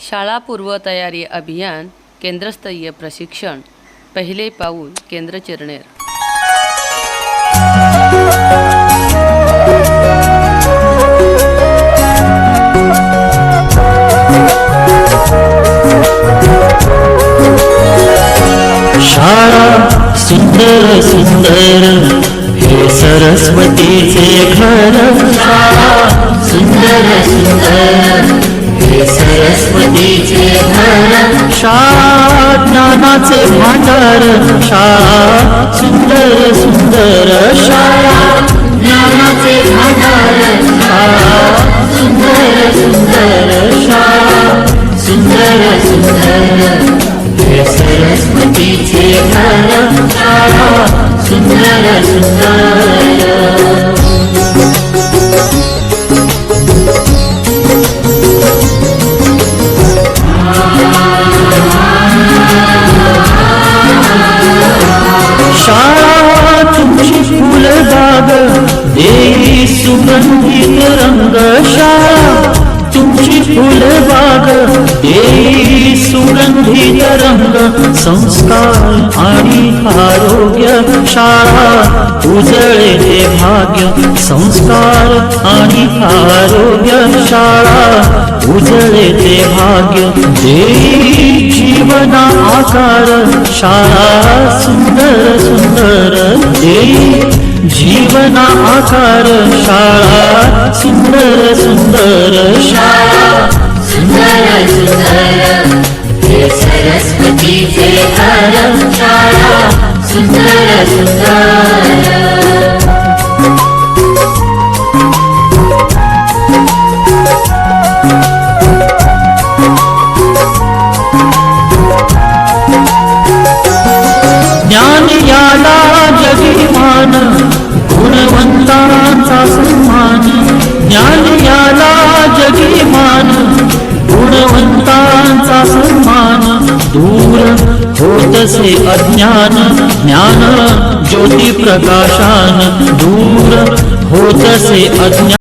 शाळा पूर्वतयारी अभियान केंद्रस्तरीय प्रशिक्षण पहिले पाऊल केंद्र चिरनेर. शाळा सुंदर सुंदर हे सरस्वतीचे घर. शाळा सुंदर सुंदर हे सरस्वतीचे घर शाळा ज्ञानाचे भांडार शाळा सुंदर सुंदर शाळा ज्ञानाचे भांडार शाळा सुंदर सुंदर शाळा सुंदर सुंदर हे सरस्वतीचे घर शाळा सुंदर सुंदर राग देई सुगंधित रंग शाळा तुमची फुलबाग देई सुगंधित रंग संस्कार आणि आरोग्य शाळा उजळे ते भाग्य संस्कार आणि आरोग्य शाळा उजळे ते भाग्य देई जीवना आकार शाळा सुंदर सुंदर देई जीवना आकार शाळा सुंदर सुंदर शाळा सुंदर सुंदर हे सरस्वतीचे घर शाळा सुंदर सुंदर ज्ञान याला अभिमान गुणवंतांचा सन्मान ज्ञान याला जगिमान गुणवंतांचा सन्मान दूर होतसे अज्ञान ज्ञान ज्योती प्रकाशान दूर होतसे अज्ञान.